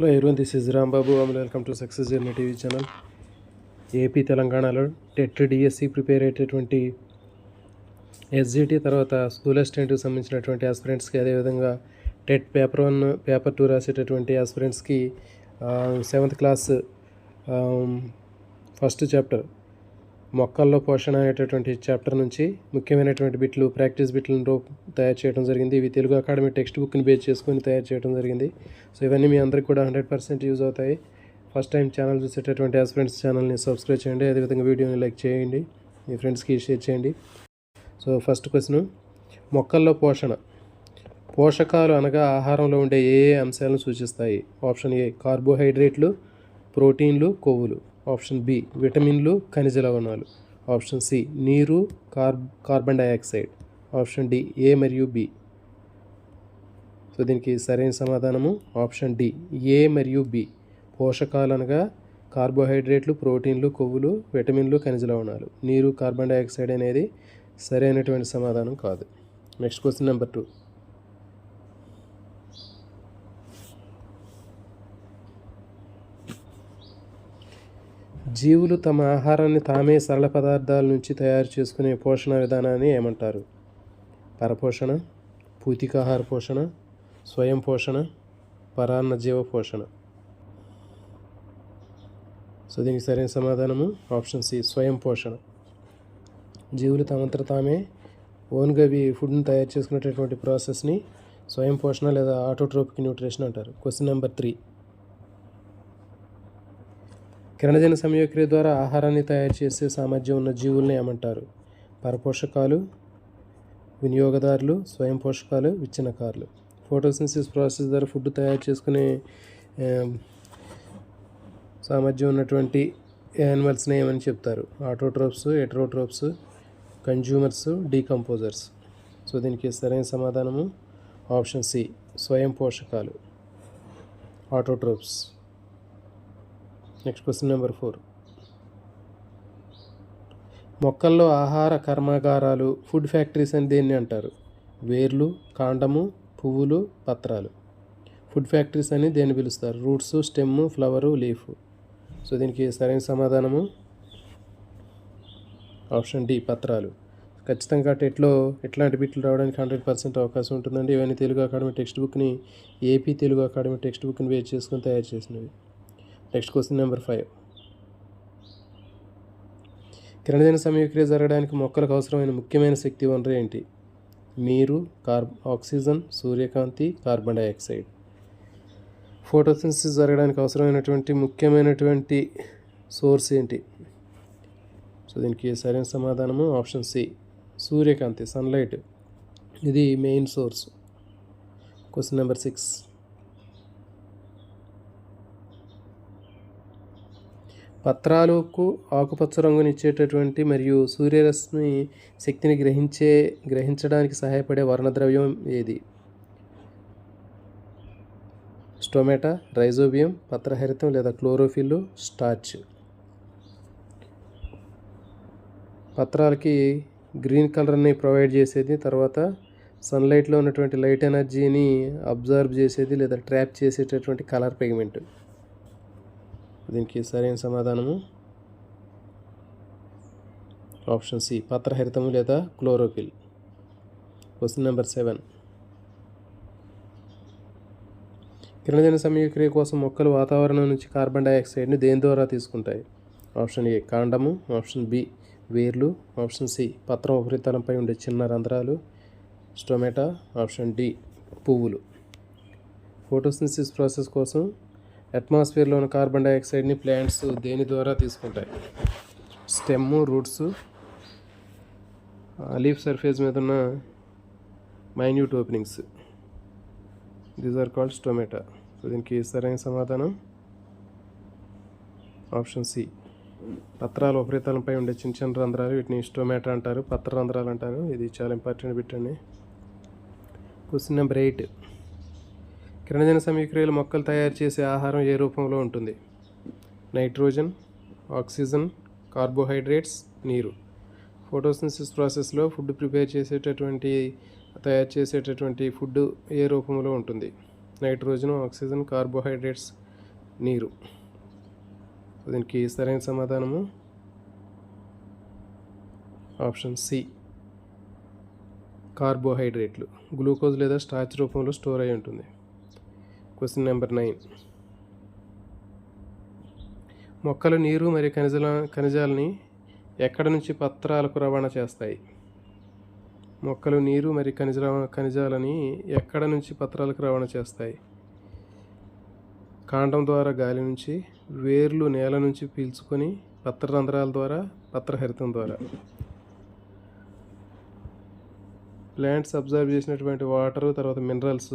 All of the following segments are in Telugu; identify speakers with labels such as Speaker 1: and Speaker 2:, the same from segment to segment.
Speaker 1: Hello everyone this is Rambabu and welcome to success journey TV channel AP తెలంగాణలో టెట్ డిఎస్సి ప్రిపేర్ అయ్యేటటువంటి ఎస్జిటి తర్వాత స్కూల్ అసిస్టెంట్కి సంబంధించినటువంటి ఆస్పిరెంట్స్కి అదేవిధంగా TET paper one paper two రాసేటటువంటి ఆస్పిరెంట్స్కి సెవెంత్ క్లాస్ ఫస్ట్ చాప్టర్ మొక్కల్లో పోషణ అనేటటువంటి చాప్టర్ నుంచి ముఖ్యమైనటువంటి బిట్లు ప్రాక్టీస్ బిట్లను తయారు చేయడం జరిగింది. ఇవి తెలుగు అకాడమీ టెక్స్ట్ బుక్ని బేస్ చేసుకొని తయారు చేయడం జరిగింది. సో ఇవన్నీ మీ అందరికి కూడా హండ్రెడ్ పర్సెంట్ యూజ్ అవుతాయి. ఫస్ట్ టైం ఛానల్ చూసేటటువంటి ఫ్రెండ్స్ ఛానల్ని సబ్స్క్రైబ్ చేయండి. అదేవిధంగా వీడియోని లైక్ చేయండి. మీ ఫ్రెండ్స్కి షేర్ చేయండి. సో ఫస్ట్ క్వశ్చన్ మొక్కల్లో పోషణ. పోషకాలు అనగా ఆహారంలో ఉండే ఏ ఏ అంశాలను సూచిస్తాయి? ఆప్షన్ ఏ కార్బోహైడ్రేట్లు ప్రోటీన్లు కొవ్వులు. ఆప్షన్ బి విటమిన్లు ఖనిజ లవణాలు. ఆప్షన్ సి నీరు car carbon dioxide option D A మరియు బి. సో దీనికి సరైన సమాధానము ఆప్షన్ డి ఏ మరియు బి. పోషకాలు అనగా కార్బోహైడ్రేట్లు ప్రోటీన్లు కొవ్వులు విటమిన్లు ఖనిజ లవణాలు. నీరు కార్బన్ డైఆక్సైడ్ అనేది సరైనటువంటి సమాధానం కాదు. Next question number two. జీవులు తమ ఆహారాన్ని తామే సరళ పదార్థాల నుంచి తయారు చేసుకునే పోషణ విధానాన్ని ఏమంటారు? పరపోషణ పూతికాహార పోషణ స్వయం పోషణ పరాన్న జీవ పోషణ. సో దీనికి సరైన సమాధానము ఆప్షన్ సి స్వయం పోషణ. జీవులు తమంతట తామే ఓన్గా అవి ఫుడ్ని తయారు చేసుకునేటటువంటి ప్రాసెస్ని స్వయం పోషణ లేదా ఆటోట్రోపిక్ న్యూట్రిషన్ అంటారు. Question number three. కిరణజన సంయోక్రియ ద్వారా ఆహారాన్ని తయారు చేసే సామర్థ్యం ఉన్న జీవుల్ని ఏమంటారు? పరపోషకాలు వినియోగదారులు స్వయం పోషకాలు విచ్ఛిన్నకారులు. ఫోటోసిన్సిస్ ప్రాసెస్ ద్వారా ఫుడ్ తయారు చేసుకునే సామర్థ్యం ఉన్నటువంటి యానిమల్స్ని ఏమని చెప్తారు? Autotrophs heterotrophs consumers decomposers. So దీనికి సరైన సమాధానము ఆప్షన్ సి స్వయం పోషకాలు. Autotrophs. Next question number four మొక్కల్లో ఆహార కర్మాగారాలు ఫుడ్ ఫ్యాక్టరీస్ అని దేన్ని అంటారు? వేర్లు కాండము పువ్వులు పత్రాలు. ఫుడ్ ఫ్యాక్టరీస్ అని దేన్ని పిలుస్తారు? Roots stem flower leaf so దీనికి సరైన సమాధానము? ఆప్షన్ డి పత్రాలు. ఖచ్చితంగా టెట్లో ఎట్లాంటి బిట్లు రావడానికి హండ్రెడ్ పర్సెంట్ అవకాశం ఉంటుందండి. ఇవన్నీ తెలుగు అకాడమీ టెక్స్ట్ బుక్ని ఏపీ తెలుగు అకాడమీ టెక్స్ట్ బుక్ని వేచి చేసుకొని తయారు చేసినవి. Next question number five. కిరణజన సమయక్రియ జరగడానికి మొక్కలకు అవసరమైన ముఖ్యమైన శక్తి వనరు ఏంటి? నీరు కార్బ ఆక్సిజన్ సూర్యకాంతి కార్బన్ డైఆక్సైడ్. ఫోటోసిన్సిస్ జరగడానికి అవసరమైనటువంటి ముఖ్యమైనటువంటి సోర్స్ ఏంటి? సో దీనికి సరైన సమాధానము ఆప్షన్ సి సూర్యకాంతి సన్లైట్. ఇది main source. Question number six. పత్రాలకు ఆకుపచ్చ రంగునిచ్చేటటువంటి మరియు సూర్యరశ్మి శక్తిని గ్రహించే గ్రహించడానికి సహాయపడే వర్ణద్రవ్యం ఏది? స్టొమాటా రైజోబియం పత్రహరితం లేదా క్లోరోఫిల్ స్టార్చ్. పత్రాలకి గ్రీన్ కలర్ని ప్రొవైడ్ చేసేది తర్వాత సన్లైట్లో ఉన్నటువంటి లైట్ ఎనర్జీని అబ్జర్వ్ చేసేది లేదా ట్రాప్ చేసేటటువంటి కలర్ పిగ్మెంట్. దీనికి సరైన సమాధానము? ఆప్షన్ సి పత్రహరితము లేదా క్లోరోఫిల్. Question number seven. కిరణజన సమయక్రియ కోసం మొక్కలు వాతావరణం నుంచి కార్బన్ డైఆక్సైడ్ని దేని ద్వారా తీసుకుంటాయి? ఆప్షన్ ఏ కాండము. ఆప్షన్ బి వేర్లు. ఆప్షన్ సి పత్రం ఉపరితలంపై ఉండే చిన్న రంధ్రాలు. స్టొమాటో. ఆప్షన్ డి పువ్వులు. ఫోటోసిన్సిస్ ప్రాసెస్ కోసం అట్మాస్ఫియర్లోని ఉన్న కార్బన్ డైఆక్సైడ్ని ప్లాంట్స్ దేని ద్వారా తీసుకుంటాయి? స్టెమ్ రూట్స్ లీఫ్ సర్ఫేస్ మీద ఉన్న minute openings. These are called stomata. So దీనికి సరైన సమాధానం? Option C. పత్రాలు ఉపరితలంపై ఉండే చిన్న చిన్న రంధ్రాలు వీటిని స్టొమాటో అంటారు పత్ర రంధ్రాలు అంటారు. ఇది చాలా ఇంపార్టెంట్ పెట్టండి క్వశ్చన్ నెంబర్ ఎయిట్. కిరణజన సమీక్రియలు మొక్కలు తయారు చేసే ఆహారం ఏ రూపంలో ఉంటుంది? నైట్రోజన్ ఆక్సిజన్ కార్బోహైడ్రేట్స్ నీరు. ఫోటోసిన్సిస్ ప్రాసెస్లో ఫుడ్ ప్రిపేర్ చేసేటటువంటి తయారు చేసేటటువంటి ఫుడ్ ఏ రూపంలో ఉంటుంది? నైట్రోజన్ ఆక్సిజన్ కార్బోహైడ్రేట్స్ నీరు. దీనికి సరైన సమాధానము? Option C. కార్బోహైడ్రేట్లు. గ్లూకోజ్ లేదా స్టార్చ్ రూపంలో స్టోర్ అయి ఉంటుంది. Question number nine. మొక్కలు నీరు మరియు ఖనిజాల ఖనిజాలని ఎక్కడ నుంచి పత్రాలకు రవాణా చేస్తాయి? మొక్కలు నీరు మరియు ఖనిజ ఖనిజాలని ఎక్కడ నుంచి పత్రాలకు రవాణా చేస్తాయి? కాండం ద్వారా గాలి నుంచి వేర్లు నేల నుంచి పీల్చుకొని పత్రరంధ్రాల ద్వారా పత్రహరితం ద్వారా. ప్లాంట్స్ అబ్జర్వ్ చేసినటువంటి వాటర్ తర్వాత మినరల్స్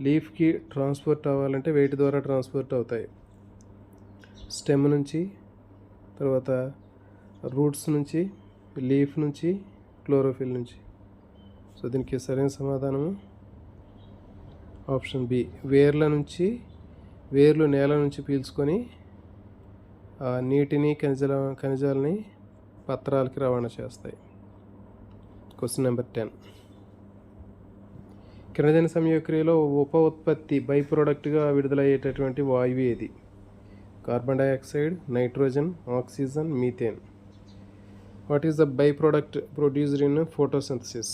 Speaker 1: లీఫ్కి ట్రాన్స్పోర్ట్ అవ్వాలంటే వేటి ద్వారా ట్రాన్స్పోర్ట్ అవుతాయి. స్టెమ్ నుంచి తర్వాత రూట్స్ నుంచి లీఫ్ నుంచి క్లోరోఫిల్ నుంచి. సో దీనికి సరైన సమాధానము ఆప్షన్ బి. వేర్ల నుంచి వేర్లు నేల నుంచి పీల్చుకొని ఆ నీటిని ఖనిజాల ఖనిజాలని పత్రాలకి రవాణా చేస్తాయి. Question number ten. కిరణజన సంయోక్రియలో ఉప ఉత్పత్తి బై ప్రోడక్ట్గా విడుదలయ్యేటటువంటి వాయువు ఏది? Carbon dioxide nitrogen oxygen methane. What is the by product produced in photosynthesis?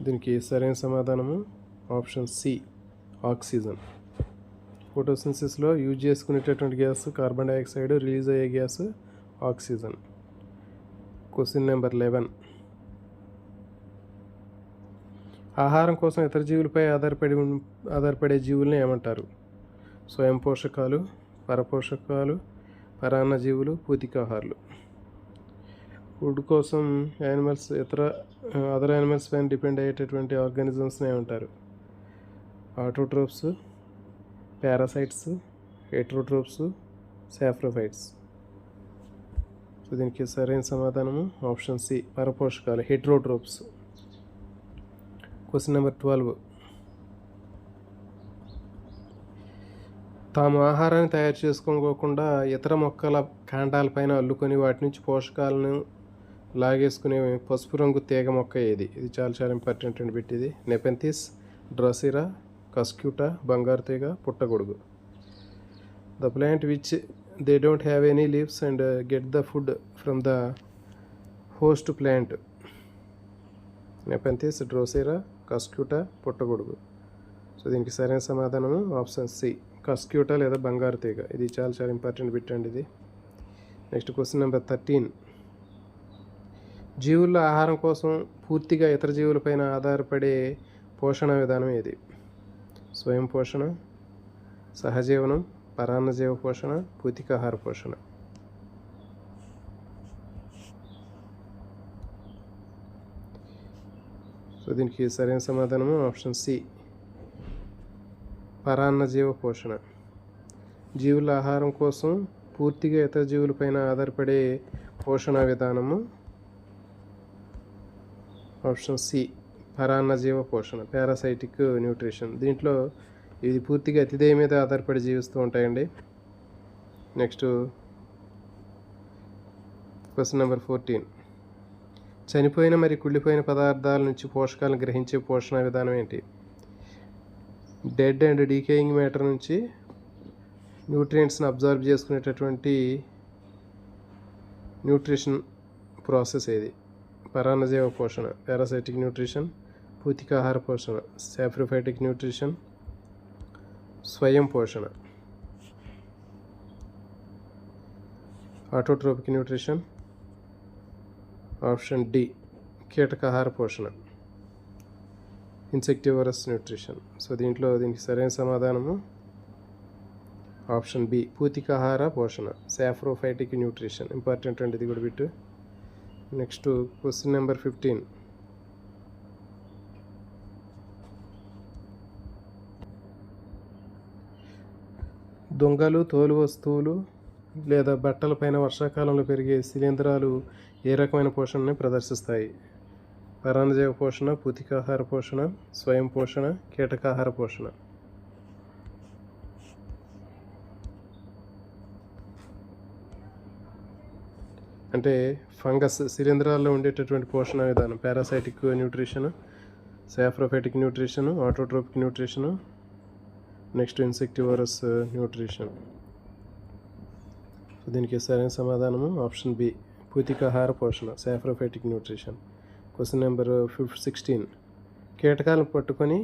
Speaker 1: దీనికి సరైన సమాధానము ఆప్షన్ సి ఆక్సిజన్. ఫోటోసింథసిస్లో యూజ్ చేసుకునేటటువంటి గ్యాస్ కార్బన్ డైఆక్సైడ్ రిలీజ్ అయ్యే gas oxygen. Question number eleven. ఆహారం కోసం ఇతర జీవులపై ఆధారపడి ఆధారపడే జీవుల్ని ఏమంటారు? స్వయం పోషకాలు పరపోషకాలు పరాన్న జీవులు పూతికాహారులు. ఫుడ్ కోసం యానిమల్స్ ఇతర అదర్ యానిమల్స్ పైన డిపెండ్ అయ్యేటటువంటి ఆర్గానిజమ్స్ని ఏమంటారు? Autotrophs parasites heterotrophs saprophytes. So దీనికి సరైన సమాధానము ఆప్షన్ సి పరపోషకాలు హెట్రోట్రోప్స్. Question number twelve. తాము ఆహారాన్ని తయారు చేసుకోకుండా ఇతర మొక్కల కాండాలపైన అల్లుకొని వాటి నుంచి పోషకాలను లాగేసుకునే పసుపు రంగు తీగ మొక్క ఏది? ఇది చాలా చాలా ఇంపార్టెంట్ అండి పెట్టిది. నెపెంతిస్ డ్రసిరా కస్క్యూటా బంగారు తీగ పుట్టగొడుగు. The plant which they don't have any leaves and get the food from the host plant. Nepenthes drosera cuscuta పుట్టగొడుగు. So దీనికి సరైన సమాధానము ఆప్షన్ సి. కస్క్యూటా లేదా బంగారు తీగ. ఇది చాలా చాలా ఇంపార్టెంట్ బిట్ అండి ఇది. Next question number thirteen. జీవుల ఆహారం కోసం పూర్తిగా ఇతర జీవులపైన ఆధారపడే పోషణ విధానం ఏది? స్వయం పోషణ సహజీవనం పరాన్నజీవ పోషణ పూతికాహార పోషణ. సో దీనికి సరైన సమాధానము ఆప్షన్ సి. పరాన్నజీవ పోషణ జీవుల ఆహారం కోసం పూర్తిగా ఇతర జీవులపైన ఆధారపడే పోషణ విధానము ఆప్షన్ సి. పరాన్నజీవ పోషణ పారాసైటిక్ న్యూట్రిషన్. దీంట్లో ఇది పూర్తిగా అతిథేయ మీద ఆధారపడి జీవిస్తూ ఉంటాయండి. Next question number fourteen. చనిపోయిన మరి కుళ్ళిపోయిన పదార్థాల నుంచి పోషకాలను గ్రహించే పోషణ విధానం ఏంటి? డెడ్ అండ్ డీకేయింగ్ మ్యాటర్ నుంచి న్యూట్రియంట్స్ని అబ్జర్వ్ చేసుకునేటటువంటి న్యూట్రిషన్ ప్రాసెస్ ఏది? పరాన్నజీవ పోషణ పారాసైటిక్ న్యూట్రిషన్ పూతికాహార పోషణ సాఫ్రిఫైటిక్ న్యూట్రిషన్ స్వయం పోషణ. ఆటోట్రోపిక్ న్యూట్రిషన్ ఆప్షన్ డి కీటకాహార పోషణ ఇన్సెక్టివరస్ న్యూట్రిషన్. సో దీంట్లో దీనికి సరైన సమాధానము ఆప్షన్ బి పూతికాహార పోషణ సాఫ్రోఫైటిక్ న్యూట్రిషన్. ఇంపార్టెంట్ అండి ఇది కూడా bit. Next question number fifteen. దొంగలు తోలు వస్తువులు లేదా బట్టలపైన వర్షాకాలంలో పెరిగే శిలీంధ్రాలు ఏ రకమైన పోషణని ప్రదర్శిస్తాయి? పరాన్నజీవ పోషణ పూతికాహార పోషణ స్వయం పోషణ కీటకాహార పోషణ. అంటే ఫంగస్ శిలీంధ్రాల్లో ఉండేటటువంటి పోషణ విధానం parasitic nutrition saprophytic nutrition autotrophic nutrition next insectivorous nutrition. So దీనికి సరైన సమాధానము. ఆప్షన్ బి పూతికాహార పోషణ saprophytic nutrition. Question number fif sixteen. కీటకాలను పట్టుకొని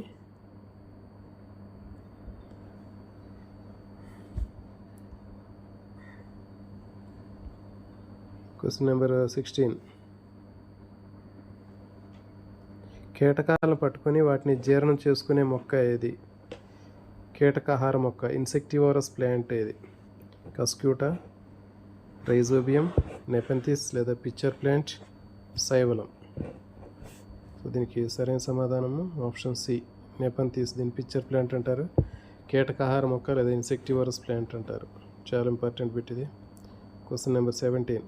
Speaker 1: క్వశ్చన్ నెంబర్ సిక్స్టీన్. కీటకాలను పట్టుకొని వాటిని జీర్ణం చేసుకునే మొక్క ఏది? కీటకాహార మొక్క ఇన్సెక్టివోరస్ ప్లాంట్ ఏది? కస్క్యూటా రైజోబియం నెపెంతిస్ లేదా పిక్చర్ ప్లాంట్ సైవలం. సో దీనికి సరైన సమాధానము ఆప్షన్ సి. నెపంతిస్ దీని పిక్చర్ ప్లాంట్ అంటారు. కీటకాహార మొక్క లేదా ఇన్సెక్టివరస్ ప్లాంట్ అంటారు. చాలా ఇంపార్టెంట్ బిట్ ఇది. Question number seventeen.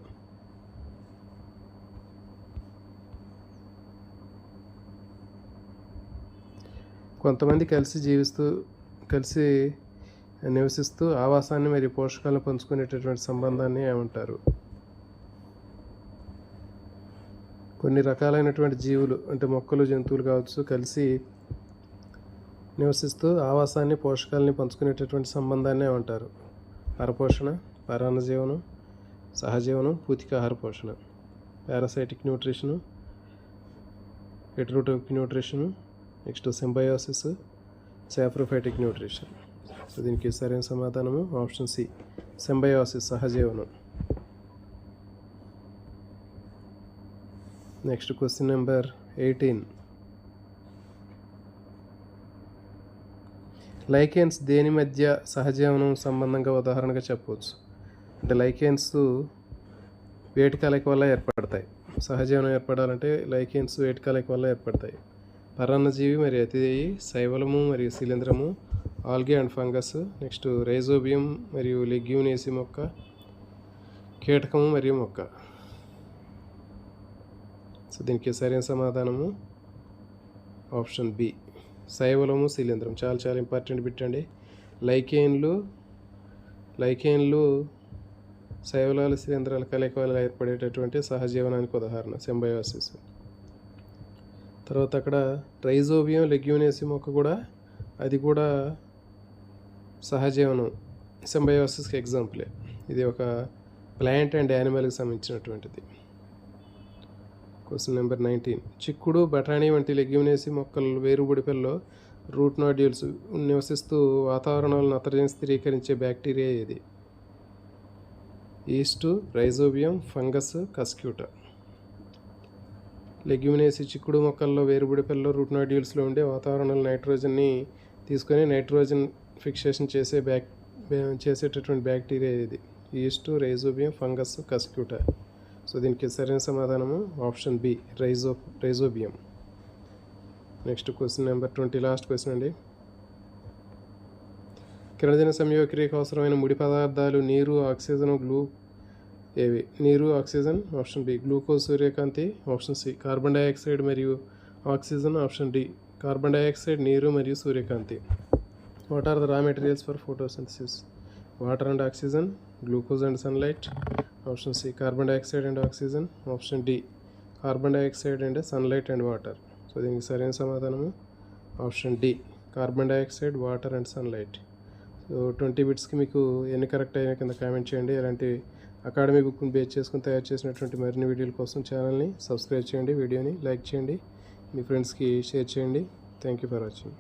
Speaker 1: కొంతమంది కలిసి జీవిస్తూ కలిసి నివసిస్తూ ఆవాసాన్ని మరియు పోషకాలను పంచుకునేటటువంటి సంబంధాన్ని ఏమంటారు? కొన్ని రకాలైనటువంటి జీవులు అంటే మొక్కలు జంతువులు కావచ్చు కలిసి నివసిస్తూ ఆవాసాన్ని పోషకాలని పంచుకునేటటువంటి సంబంధాన్ని ఏమంటారు? పరపోషణ పరాన్నజీవనం సహజీవనం పూతికాహార పోషణ parasitic nutrition heterotrophic nutrition next symbiosis saprophytic nutrition. So దీనికి సరైన సమాధానము ఆప్షన్ సి. సెంబయోసిస్ సహజీవనం. Next question number eighteen. Lichens దేని మధ్య సహజీవనం సంబంధంగా ఉదాహరణగా చెప్పవచ్చు. అంటే లైకెన్స్ వేటి కలయిక వల్ల ఏర్పడతాయి. సహజీవనం ఏర్పడాలంటే లైకెన్స్ వేటి కలయిక వల్ల ఏర్పడతాయి. పరాన్నజీవి మరియు అతిదేయి శైవలము మరియు శిలీంధ్రము algae and fungus next rhizobium మరియు లెగ్యూనేసి మొక్క కీటకము మరియు మొక్క. సో దీనికి సరైన సమాధానము ఆప్షన్ బి. శైవలము శిలీంద్రం. చాలా చాలా ఇంపార్టెంట్ పెట్టండి లైకేన్లు లైకేన్లు శైవలాలు శిలీంధ్రాల కలయిక వల్ల ఏర్పడేటటువంటి సహజీవనానికి ఉదాహరణ సింబయోసిస్. తర్వాత అక్కడ రైజోబియం లెగ్యూనేసి మొక్క కూడా అది కూడా సహజీవనం. సింబయోసిస్కి ఎగ్జాంపులే ఇది ఒక ప్లాంట్ అండ్ యానిమల్కి సంబంధించినటువంటిది. క్వశ్చన్ నెంబర్ నైన్టీన్ చిక్కుడు బఠానీ వంటి లెగ్యూనేసి మొక్కలు వేరుబుడిపల్లో రూట్ నాడ్యూల్స్ నివసిస్తూ వాతావరణంలో నత్రజని స్థిరీకరించే బ్యాక్టీరియా ఏది? Yeast rhizobium fungus cuscuta leguminaceae చిక్కుడు మొక్కల్లో వేరుబుడిపల్లో రూట్ నాడ్యూల్స్లో ఉండే వాతావరణంలో నైట్రోజన్ని తీసుకొని నైట్రోజన్ ఫిక్సేషన్ చేసే బ్యాక్ చేసేటటువంటి బ్యాక్టీరియా ఇది. Yeast rhizobium fungus cuscuta. So దీనికి సరైన సమాధానము option B rhizo rhizobium. Next question number twenty last question అండి. కిరణజన సంయోక్రియకు అవసరమైన ముడి పదార్థాలు నీరు ఆక్సిజన్ గ్లూ ఏవి? నీరు ఆక్సిజన్ ఆప్షన్ బి గ్లూకోజ్ సూర్యకాంతి ఆప్షన్ సి కార్బన్ డైఆక్సైడ్ మరియు oxygen option D carbon dioxide నీరు మరియు సూర్యకాంతి. What are the raw materials for photosynthesis? Water and oxygen glucose and sunlight option C carbon dioxide and oxygen option D carbon dioxide and sunlight and water. So దీనికి సరైన సమాధానము option D carbon dioxide water and sunlight. So twenty బిట్స్కి మీకు ఎన్ని కరెక్ట్ అయినా కింద కామెంట్ చేయండి. అలాంటి అకాడమీ బుక్ని బేస్ చేసుకుని తయారు చేసినటువంటి మరిన్ని వీడియోల కోసం ఛానల్ని సబ్స్క్రైబ్ చేయండి వీడియోని లైక్ చేయండి మీ ఫ్రెండ్స్కి షేర్ చేయండి. Thank you for watching.